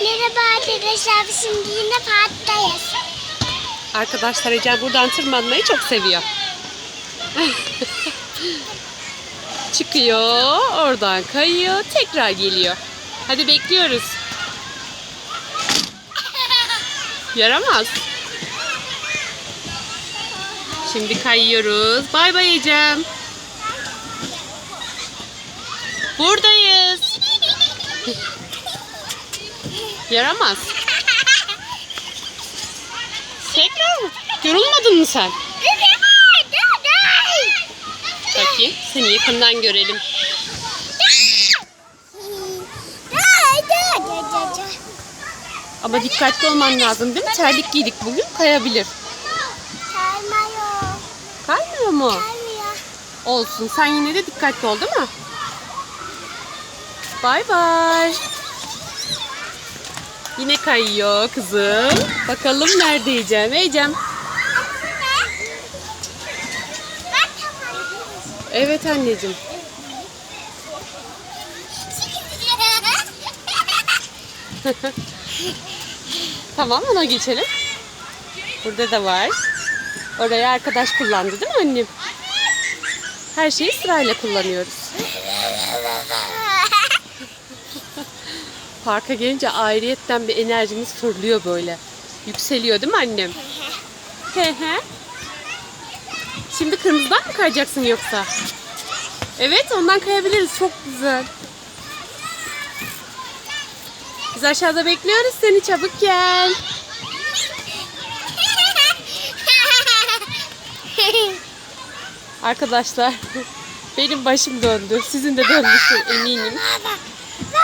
Merhaba arkadaşlar. Şimdi yine parktayız. Arkadaşlar Ecem buradan tırmanmayı çok seviyor. Çıkıyor, oradan kayıyor, tekrar geliyor. Hadi bekliyoruz. Yaramaz. Şimdi kayıyoruz. Bay bay Ecem. Buradayız. Yaramaz. Tekrar mı? Yorulmadın mı sen? Bakayım. Seni yakından görelim. Ama dikkatli olman lazım değil mi? Terlik giydik bugün kayabilir. Kaymıyor mu? Olsun. Sen yine de dikkatli ol değil mi? Bay bay. Yine kayıyor kızım. Bakalım nerede Ecem? Ecem. Evet anneciğim. Tamam ona geçelim. Burada da var. Orayı arkadaş kullandı değil mi annem? Her şeyi sırayla kullanıyoruz. Parka gelince ayrıyetten bir enerjimiz fırlıyor böyle. Yükseliyor değil mi annem? He he. Şimdi kırmızıdan mı kayacaksın yoksa? Evet ondan kayabiliriz. Çok güzel. Biz aşağıda bekliyoruz seni. Çabuk gel. Arkadaşlar benim başım döndü. Sizin de dönmüştür eminim.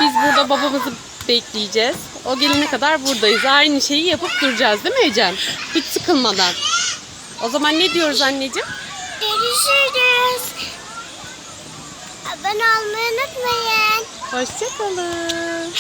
Biz burada babamızı bekleyeceğiz. O gelene kadar buradayız. Aynı şeyi yapıp duracağız değil mi Ecem? Hiç sıkılmadan. O zaman ne diyoruz anneciğim? Görüşürüz. Abone olmayı unutmayın. Hoşçakalın.